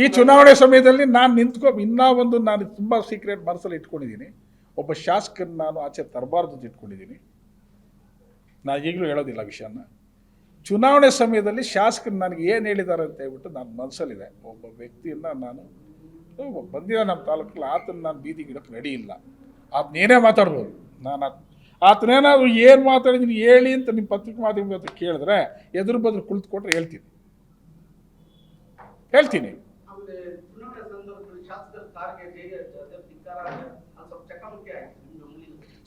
ಈ ಚುನಾವಣೆ ಸಮಯದಲ್ಲಿ ನಾನು ನಿಂತ್ಕೊ ಇನ್ನೂ ಒಂದು ನಾನು ತುಂಬ ಸೀಕ್ರೆಟ್ ಮನಸ್ಸಲ್ಲಿ ಇಟ್ಕೊಂಡಿದ್ದೀನಿ ಒಬ್ಬ ಶಾಸಕನ ನಾನು ಆಚೆ ತರಬಾರ್ದು ಅಂತ ಇಟ್ಕೊಂಡಿದ್ದೀನಿ ನಾನು ಈಗಲೂ ಹೇಳೋದಿಲ್ಲ ವಿಷಯನ. ಚುನಾವಣೆ ಸಮಯದಲ್ಲಿ ಶಾಸಕರು ನನಗೆ ಏನು ಹೇಳಿದ್ದಾರೆ ಅಂತ ಹೇಳ್ಬಿಟ್ಟು ನನ್ನ ಮನಸ್ಸಲ್ಲಿದೆ. ಒಬ್ಬ ವ್ಯಕ್ತಿಯನ್ನ ನಾನು ಬಂದಿರೋ ನಮ್ಮ ತಾಲೂಕಲ್ಲಿ ಆತನ ನಾನು ಬೀದಿ ಗಿಡಕ್ಕೆ ರೆಡಿ ಇಲ್ಲ. ಆತನೇನೇ ಮಾತಾಡ್ಬೋದು. ನಾನು ಆತ ಆತನೇನಾದ್ರು ಏನು ಮಾತಾಡಿದ್ದೀನಿ ಹೇಳಿ ಅಂತ ನಿಮ್ಮ ಪತ್ರಿಕೆ ಮಾಧ್ಯಮದ ಕೇಳಿದ್ರೆ ಎದುರು ಬದ್ರು ಕುಳಿತುಕೊಟ್ರೆ ಹೇಳ್ತೀನಿ. ಹೇಳ್ತೀನಿ.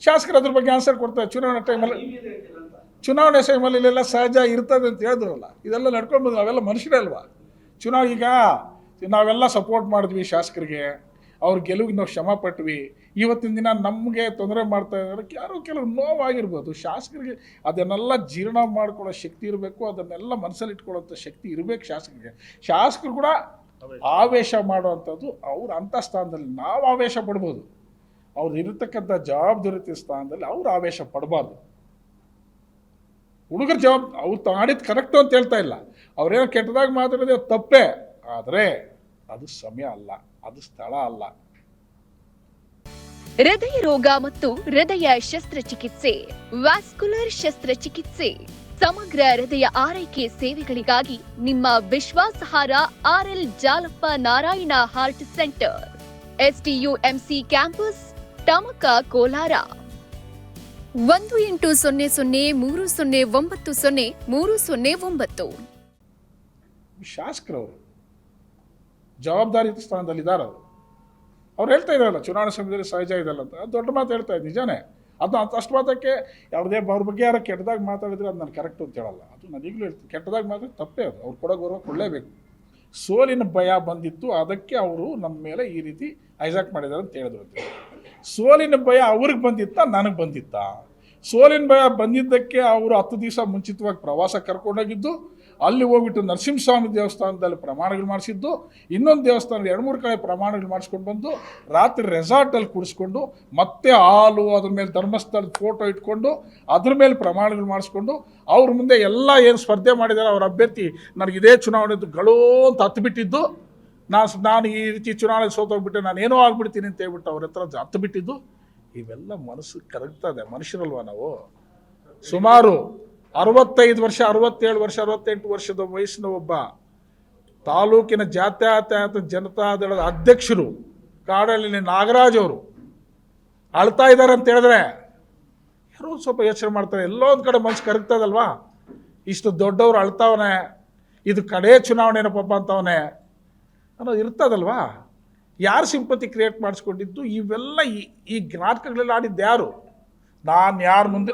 ಶಾಸಕರು ಅದ್ರ ಬಗ್ಗೆ ಆನ್ಸರ್ ಕೊಡ್ತಾರೆ. ಚುನಾವಣೆ ಟೈಮಲ್ಲಿ ಚುನಾವಣೆ ಟೈಮಲ್ಲಿ ಇಲ್ಲೆಲ್ಲ ಸಹಜ ಇರ್ತದೆ ಅಂತ ಹೇಳಿದ್ರಲ್ಲ ಇದೆಲ್ಲ ನಡ್ಕೊಂಡು ಬಂದು ನಾವೆಲ್ಲ ಮನುಷ್ಯರೇ ಅಲ್ವಾ? ಚುನಾವ ಈಗ ನಾವೆಲ್ಲ ಸಪೋರ್ಟ್ ಮಾಡಿದ್ವಿ ಶಾಸಕರಿಗೆ ಅವ್ರ ಗೆಲುವಿಗೆ ನಾವು ಶ್ರಮ ಪಟ್ವಿ. ಇವತ್ತಿನ ದಿನ ನಮಗೆ ತೊಂದರೆ ಮಾಡ್ತಾ ಇದ್ದಾರೆ ಯಾರೋ ಕೆಲವು ನೋವಾಗಿರ್ಬೋದು. ಶಾಸಕರಿಗೆ ಅದನ್ನೆಲ್ಲ ಜೀರ್ಣ ಮಾಡ್ಕೊಳ್ಳೋ ಶಕ್ತಿ ಇರಬೇಕು ಅದನ್ನೆಲ್ಲ ಮನಸ್ಸಲ್ಲಿ ಇಟ್ಕೊಳ್ಳೋಂಥ ಶಕ್ತಿ ಇರಬೇಕು ಶಾಸಕರಿಗೆ. ಶಾಸಕರು ಕೂಡ ಆವೇಶ ಮಾಡುವಂಥದ್ದು ಅವ್ರು ಅಂಥ ಸ್ಥಾನದಲ್ಲಿ ನಾವು ಆವೇಶ ಪಡ್ಬೋದು. ಅವ್ರು ಇರತಕ್ಕಂಥ ಜವಾಬ್ದಾರಿ ಸ್ಥಾನದಲ್ಲಿ ಅವ್ರು ಆವೇಶ ಪಡಬಾರ್ದು. ಹುಡುಗರ ಜವಾಬ್, ಅವ್ರು ಮಾಡಿದ್ದು ಕರೆಕ್ಟು ಅಂತ ಹೇಳ್ತಾ ಇಲ್ಲ. ಅವ್ರೇನೋ ಕೆಟ್ಟದಾಗ ಮಾತಾಡೋದೇ ತಪ್ಪೇ. ಆದರೆ ಅದು ಸಮಯ ಅಲ್ಲ, ಅದು ಸ್ಥಳ ಅಲ್ಲ. ಹೃದಯ ರೋಗ ಮತ್ತು ಹೃದಯ ಶಸ್ತ್ರಚಿಕಿತ್ಸೆ, ವ್ಯಾಸ್ಕುಲರ್ ಶಸ್ತ್ರಚಿಕಿತ್ಸೆ. ಸಮಗ್ರ ಹೃದಯ ಆರೈಕೆ ಸೇವೆಗಳಿಗಾಗಿ ನಿಮ್ಮ ವಿಶ್ವಾಸಹಾರ RL Jalappa Narayana heart centre. SDUMC campus Tamaka Kolar. ಒಂದು ಎಂಟು ಸೊನ್ನೆ ಸೊನ್ನೆ ಮೂರು ಸೊನ್ನೆ ಒಂಬತ್ತು ಸೊನ್ನೆ ಮೂರು ಸೊನ್ನೆ ಒಂಬತ್ತು. ಶಾಸಕರವರು ಜವಾಬ್ದಾರಿ ಸ್ಥಾನದಲ್ಲಿದ್ದಾರೆ ಅವರು. ಅವ್ರು ಹೇಳ್ತಾ ಇದ್ದಾರಲ್ಲ, ಚುನಾವಣಾ ಸಮಯದಲ್ಲಿ ಸಹಜ ಇದಲ್ಲ ಅಂತ. ದೊಡ್ಡ ಮಾತು ಹೇಳ್ತಾ ಇದ್ದ ನಿಜಾನೇ. ಅದು ಅಷ್ಟು ಮಾತಕ್ಕೆ ಯಾವುದೇ ಅವ್ರ ಬಗ್ಗೆ ಯಾರೋ ಕೆಟ್ಟದಾಗಿ ಮಾತಾಡಿದ್ರೆ ಅದು ನಾನು ಕರೆಕ್ಟ್ ಅಂತ ಹೇಳಲ್ಲ. ಅದು ನಾನು ಈಗಲೂ ಹೇಳ್ತೀನಿ. ಕೆಟ್ಟದಾಗಿ ಮಾತಾಡಿ ತಪ್ಪೇ ಅದು. ಅವ್ರು ಕೊಡೋ ಗೌರವ ಕೊಡಲೇಬೇಕು. ಸೋಲಿನ ಭಯ ಬಂದಿತ್ತು. ಅದಕ್ಕೆ ಅವರು ನಮ್ಮ ಮೇಲೆ ಈ ರೀತಿ ಐಸಾಕ್ ಮಾಡಿದ್ದಾರೆ ಅಂತ ಹೇಳಿದ್ರು ಸೋಲಿನ ಭಯ ಅವ್ರಿಗೆ ಬಂದಿತ್ತ ನನಗೆ ಬಂದಿತ್ತ? ಸೋಲಿನ ಭಯ ಬಂದಿದ್ದಕ್ಕೆ ಅವರು ಹತ್ತು ದಿವಸ ಮುಂಚಿತವಾಗಿ ಪ್ರವಾಸ ಕರ್ಕೊಂಡೋಗಿದ್ದು ಅಲ್ಲಿ ಹೋಗ್ಬಿಟ್ಟು ನರಸಿಂಹಸ್ವಾಮಿ ದೇವಸ್ಥಾನದಲ್ಲಿ ಪ್ರಮಾಣಗಳು ಮಾಡಿಸಿದ್ದು, ಇನ್ನೊಂದು ದೇವಸ್ಥಾನದಲ್ಲಿ ಎರಡು ಮೂರು ಕಡೆ ಪ್ರಮಾಣಗಳು ಮಾಡಿಸ್ಕೊಂಡು ಬಂದು, ರಾತ್ರಿ ರೆಸಾರ್ಟಲ್ಲಿ ಕುಡಿಸ್ಕೊಂಡು ಮತ್ತೆ ಹಾಲು ಅದ್ರ ಮೇಲೆ ಧರ್ಮಸ್ಥಳದ ಫೋಟೋ ಇಟ್ಕೊಂಡು, ಅದ್ರ ಮೇಲೆ ಪ್ರಮಾಣಗಳು ಮಾಡಿಸ್ಕೊಂಡು, ಅವ್ರ ಮುಂದೆ ಎಲ್ಲ ಏನು ಸ್ಪರ್ಧೆ ಮಾಡಿದ್ದಾರೆ ಅವ್ರ ಅಭ್ಯರ್ಥಿ ನನಗೆ ಇದೇ ಚುನಾವಣೆ ಗಳೋ ಅಂತ ಹತ್ತು ನಾನು ನಾನು ಈ ರೀತಿ ಚುನಾವಣೆ ಸೋತೋಗ್ಬಿಟ್ಟೆ, ನಾನು ಏನೋ ಆಗ್ಬಿಡ್ತೀನಿ ಅಂತ ಹೇಳ್ಬಿಟ್ಟು ಅವ್ರ ಹತ್ರ ಹತ್ತು ಬಿಟ್ಟಿದ್ದು ಇವೆಲ್ಲ ಮನಸ್ಸು ಕರಗ್ತದೆ ಮನುಷ್ಯರಲ್ವಾ ನಾವು? ಸುಮಾರು ಅರವತ್ತೈದು ವರ್ಷ, ಅರವತ್ತೇಳು ವರ್ಷ, ಅರವತ್ತೆಂಟು ವರ್ಷದ ವಯಸ್ಸಿನ ಒಬ್ಬ ತಾಲೂಕಿನ ಜಾತ್ಯತೀತ ಜನತಾದಳದ ಅಧ್ಯಕ್ಷರು ಕಾಡಲ್ಲಿ ನಾಗರಾಜ್ ಅವರು ಅಳ್ತಾ ಇದ್ದಾರೆ ಅಂತ ಹೇಳಿದ್ರೆ ಯಾರೋ ಸ್ವಲ್ಪ ಯೋಚನೆ ಮಾಡ್ತಾರೆ, ಎಲ್ಲೋ ಒಂದು ಕಡೆ ಮನ್ಸು ಕರಗ್ತದಲ್ವಾ? ಇಷ್ಟು ದೊಡ್ಡವ್ರು ಅಳ್ತಾವನೆ, ಇದು ಕಡೆ ಚುನಾವಣೆ ಏನಪ್ಪ ಅಂತವನೆ ಅನ್ನೋದು ಇರ್ತದಲ್ವಾ? ಯಾರು ಸಿಂಪತಿ ಕ್ರಿಯೇಟ್ ಮಾಡಿಸ್ಕೊಂಡಿದ್ದು? ಇವೆಲ್ಲ ಈ ಈ ನಾಟಕಗಳಲ್ಲಿ ಆಡಿದ್ದು ಯಾರು? ನಾನು ಯಾರು ಮುಂದೆ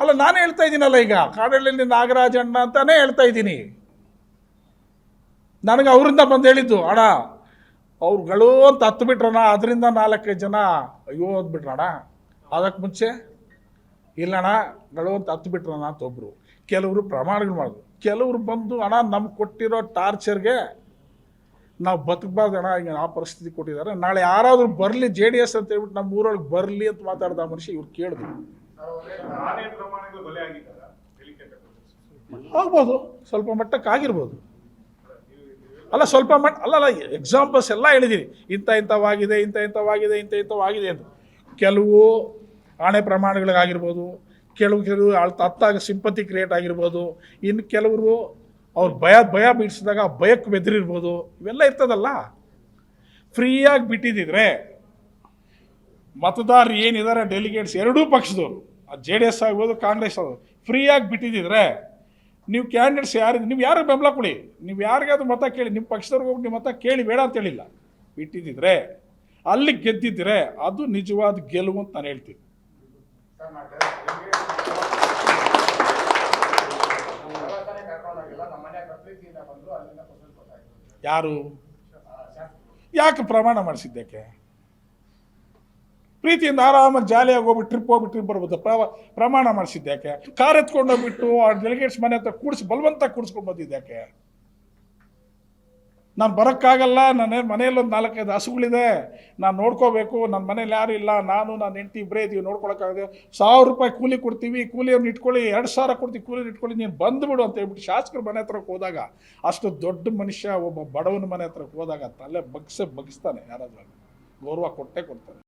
ಅಲ್ಲ, ನಾನು ಹೇಳ್ತಾ ಇದ್ದೀನಲ್ಲ ಈಗ. ಕಾಡಳ್ಳಿ ನಾಗರಾಜ ಅಣ್ಣ ಅಂತಾನೆ ಹೇಳ್ತಾ ಇದ್ದೀನಿ ನನಗೆ ಅವರಿಂದ ಬಂದು ಹೇಳಿದ್ದು, ಅಣ್ಣ, ಅವ್ರುಗಳು ಅಂತ ಹತ್ತು ಬಿಟ್ರಣ ಅದರಿಂದ ನಾಲ್ಕೈದು ಜನ ಅಯ್ಯೋ ಅಂದ್ಬಿಟ್ರಣ ಅದಕ್ಕೆ ಮುಂಚೆ, ಇಲ್ಲಣ್ಣ, ಗಳು ಅಂತ ಹತ್ತು ಬಿಟ್ರಣ ಅಂತ ಒಬ್ಬರು ಕೆಲವರು ಪ್ರಮಾಣಗಳು ಮಾಡಿದ್ರು ಕೆಲವರು ಬಂದು, ಅಣ್ಣ, ನಮ್ಗೆ ಕೊಟ್ಟಿರೋ ಟಾರ್ಚರ್ಗೆ ನಾವು ಬದುಕಬಾರ್ದು ಅಣ್ಣ ಈಗ ಆ ಪರಿಸ್ಥಿತಿ ಕೊಟ್ಟಿದ್ದಾರೆ. ನಾಳೆ ಯಾರಾದರೂ ಬರಲಿ, ಜೆ ಡಿ ಎಸ್ ಅಂತ ಹೇಳ್ಬಿಟ್ಟು ನಮ್ಮ ಊರೊಳಗೆ ಬರಲಿ ಅಂತ ಮಾತಾಡ್ದ ಮನುಷ್ಯ ಇವ್ರು ಕೇಳಿದ್ರು. ಆಗ್ಬೋದು. ಸ್ವಲ್ಪ ಮಟ್ಟಕ್ಕೆ ಆಗಿರ್ಬೋದು. ಅಲ್ಲ, ಸ್ವಲ್ಪ ಮಟ್ಟ, ಅಲ್ಲ ಎಕ್ಸಾಂಪಲ್ಸ್ ಎಲ್ಲ ಹೇಳಿದ್ದೀನಿ ಇಂಥ, ಇಂಥವಾಗಿದೆ ಇಂಥ ಇಂಥವಾಗಿದೆ ಇಂಥ, ಇಂಥವಾಗಿದೆ ಅಂತ. ಕೆಲವು ಆಣೆ ಪ್ರಮಾಣಗಳಿಗಾಗಿರ್ಬೋದು ಕೆಲವು ಕೆಲವು ತತ್ತಾಗ ಸಿಂಪತಿ ಕ್ರಿಯೇಟ್ ಆಗಿರ್ಬೋದು, ಇನ್ನು ಕೆಲವರು ಅವ್ರು ಭಯ ಭಯ ಬಿಡಿಸಿದಾಗ ಆ ಭಯಕ್ಕೆ ಬೆದರಿರ್ಬೋದು, ಇವೆಲ್ಲ ಇರ್ತದಲ್ಲ. ಫ್ರೀಯಾಗಿ ಬಿಟ್ಟಿದ್ದಿದ್ರೆ ಮತದಾರರು ಏನಿದ್ದಾರೆ ಡೆಲಿಗೇಟ್ಸ್ ಎರಡೂ ಪಕ್ಷದವರು ಜೆ ಡಿ ಎಸ್ ಆಗ್ಬೋದು, ಕಾಂಗ್ರೆಸ್ ಆಗ್ಬೋದು ಫ್ರೀಯಾಗಿ ಬಿಟ್ಟಿದ್ದಿದ್ರೆ ನೀವು ಕ್ಯಾಂಡಿಡೇಟ್ಸ್ ಯಾರು ನೀವು ಯಾರು ಬೆಂಬಲ ಕೊಡಿ, ನೀವು ಯಾರಿಗಾದ್ರೂ ಮತ ಕೇಳಿ ನಿಮ್ಮ ಪಕ್ಷದವ್ರಿಗೆ ಹೋಗಿ ನಿಮ್ಮ ಮತ ಕೇಳಿ ಬೇಡ ಅಂತ ಹೇಳಿಲ್ಲ. ಬಿಟ್ಟಿದ್ದಿದ್ರೆ, ಅಲ್ಲಿ ಗೆದ್ದಿದ್ರೆ ಅದು ನಿಜವಾದ ಗೆಲುವು ಅಂತ ನಾನು ಹೇಳ್ತೀನಿ. ಯಾರು? ಯಾಕೆ ಪ್ರಮಾಣ ಮಾಡಿಸಿದ್ದಕ್ಕೆ? ಪ್ರೀತಿಯಿಂದ ಆರಾಮಾಗಿ ಜಾಲಿಯಾಗಿ ಹೋಗ್ಬಿಟ್ಟು ಟ್ರಿಪ್ ಹೋಗ್ಬಿಟ್ಟು ಟ್ರಿಪ್ ಬರ್ಬೋದು. ಪ್ರಮಾಣ ಮಾಡಿಸಿದ್ಯಾಕೆ ಕಾರ್ ಎತ್ಕೊಂಡು ಹೋಗ್ಬಿಟ್ಟು ಆ ಡೆಲಿಗೇಟ್ಸ್ ಮನೆ ಹತ್ರ ಕೂಡಿಸಿ, ಬಲವಂತ ಕೂಡಿಸ್ಕೊಂಡು ಬಂದಿದ್ಯಾಕೆ ನಾನು ಬರೋಕ್ಕಾಗಲ್ಲ ನನ್ನ ಮನೆಯಲ್ಲಿ ಒಂದು ನಾಲ್ಕೈದು ಹಸುಗಳಿದೆ, ನಾನು ನೋಡ್ಕೋಬೇಕು ನನ್ನ ಮನೇಲಿ ಯಾರು ಇಲ್ಲ, ನಾನು ನನ್ನ ಹೆಂಡತಿ ಇಬ್ಬರೇ ಇದ್ದೀವಿ ನೋಡ್ಕೊಳಕ್ಕಾಗದೆ. ಸಾವಿರ ರೂಪಾಯಿ ಕೂಲಿ ಕೊಡ್ತೀವಿ ಕೂಲಿಯವ್ರನ್ನ ಇಟ್ಕೊಳ್ಳಿ, ಎರಡು ಸಾವಿರ ಕೊಡ್ತೀವಿ ಕೂಲಿ ಇಟ್ಕೊಳ್ಳಿ, ನೀನು ಬಂದುಬಿಡು ಅಂತ ಹೇಳ್ಬಿಟ್ಟು ಶಾಸಕರ ಮನೆ ಹತ್ರಕ್ಕೆ ಹೋದಾಗ, ಅಷ್ಟು ದೊಡ್ಡ ಮನುಷ್ಯ, ಒಬ್ಬ ಬಡವನ ಮನೆ ಹತ್ರಕ್ಕೆ ಹೋದಾಗ ತಲೆ ಬಗ್ಸೆ ಬಗ್ಸ್ತಾನೆ ಯಾರಾದ್ರೂ. ಗೌರವ ಕೊಟ್ಟೆ ಕೊಡ್ತಾನೆ.